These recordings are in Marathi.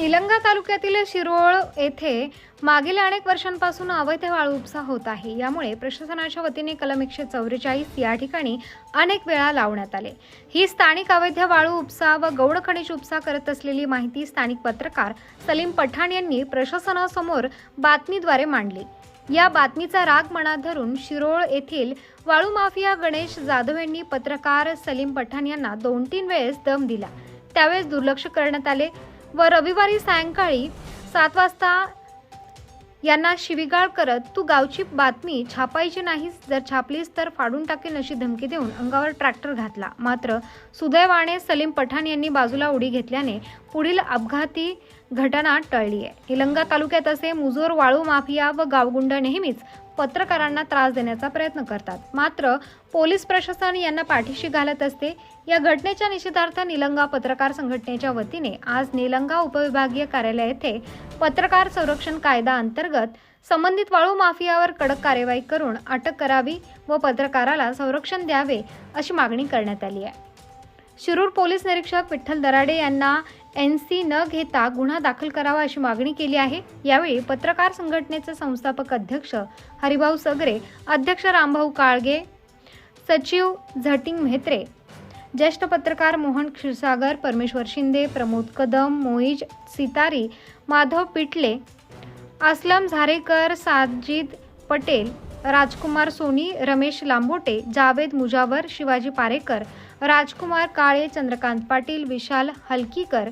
निलंगा तालुक्यातील शिरोळ येथे मागील अनेक वर्षांपासून अवैध वाळू उपसा होत आहे. यामुळे प्रशासनाच्या वतीने कलम एकशे चौवेचाळीस या ठिकाणी अनेक वेळा लावण्यात आले. ही स्थानिक अवैध वाळू उपसा व गौड खनिज उपसा करत असलेली माहिती स्थानिक पत्रकार सलीम पठाण यांनी प्रशासनासमोर बातमीद्वारे मांडली. या बातमीचा राग मनात धरून शिरोळ येथील वाळू माफिया गणेश जाधव यांनी पत्रकार सलीम पठाण यांना दोन तीन वेळेस दम दिला. त्यावेळेस दुर्लक्ष करण्यात आले. व रविवारी सायंकाळी सात वाजता यांना शिवीगाळ करत तू गावची बातमी छापायची नाहीस जर छापलीस तर फाडून टाकेन अशी धमकी देऊन अंगावर ट्रॅक्टर घातला. मात्र सुदैवाने सलीम पठाण यांनी बाजूला उडी घेतल्याने पुढील अपघाती घटना टळली आहे. निलंगा तालुक्यात असे मुजोर वाळू माफिया व गावगुंड नेहमीच पत्रकारांना त्रास देण्याचा प्रयत्न करतात. मात्र पोलीस प्रशासन यांना पाठीशी घालत असते. या घटनेच्या निषेधार्थ निलंगा पत्रकार संघटनेच्या वतीने आज निलंगा उपविभागीय कार्यालय येथे पत्रकार संरक्षण कायदा अंतर्गत संबंधित वाळू माफियावर कडक कार्यवाही करून अटक करावी व पत्रकाराला संरक्षण द्यावे अशी मागणी करण्यात आली आहे. शिरूर पोलीस निरीक्षक विठ्ठल दराडे यांना एन सी न घेता गुन्हा दाखल करावा अशी मागणी केली आहे. यावेळी पत्रकार संघटनेचे संस्थापक अध्यक्ष हरिभाऊ सगरे अध्यक्ष रामभाऊ काळगे सचिव झटिंग म्हेत्रे ज्येष्ठ पत्रकार मोहन क्षीरसागर परमेश्वर शिंदे प्रमोद कदम मोईज सितारी माधव पिटले असलम झारेकर साजिद पटेल राजकुमार सोनी रमेश लांबोटे जावेद मुजावर शिवाजी पारेकर राजकुमार काळे चंद्रकांत पाटील विशाल हलकीकर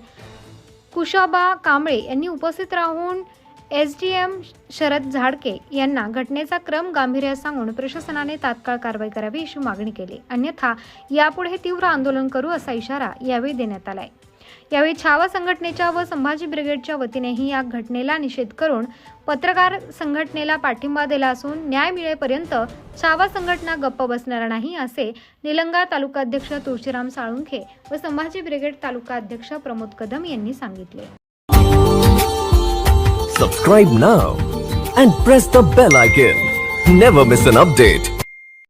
कुशाबा कांबळे यांनी उपस्थित राहून S D M Sharad Zadke यांना घटनेचा क्रम गांभीर्य सांगून प्रशासनाने तात्काळ कारवाई करावी अशी मागणी केली. अन्यथा यापुढे तीव्र आंदोलन करू असा इशारा यावेळी देण्यात आलाय. यावेळी छावा संघटनेच्या व संभाजी ब्रिगेडच्या वतीनेही या घटनेला निषेध करून पत्रकार संघटनेला पाठिंबा दिला असून न्याय मिळेपर्यंत छावा संघटना गप्प बसणार नाही असे निलंगा तालुका अध्यक्ष तुळशीराम साळुंखे व संभाजी ब्रिगेड तालुका अध्यक्ष प्रमोद कदम यांनी सांगितले Subscribe now and press the bell icon. Never miss an update.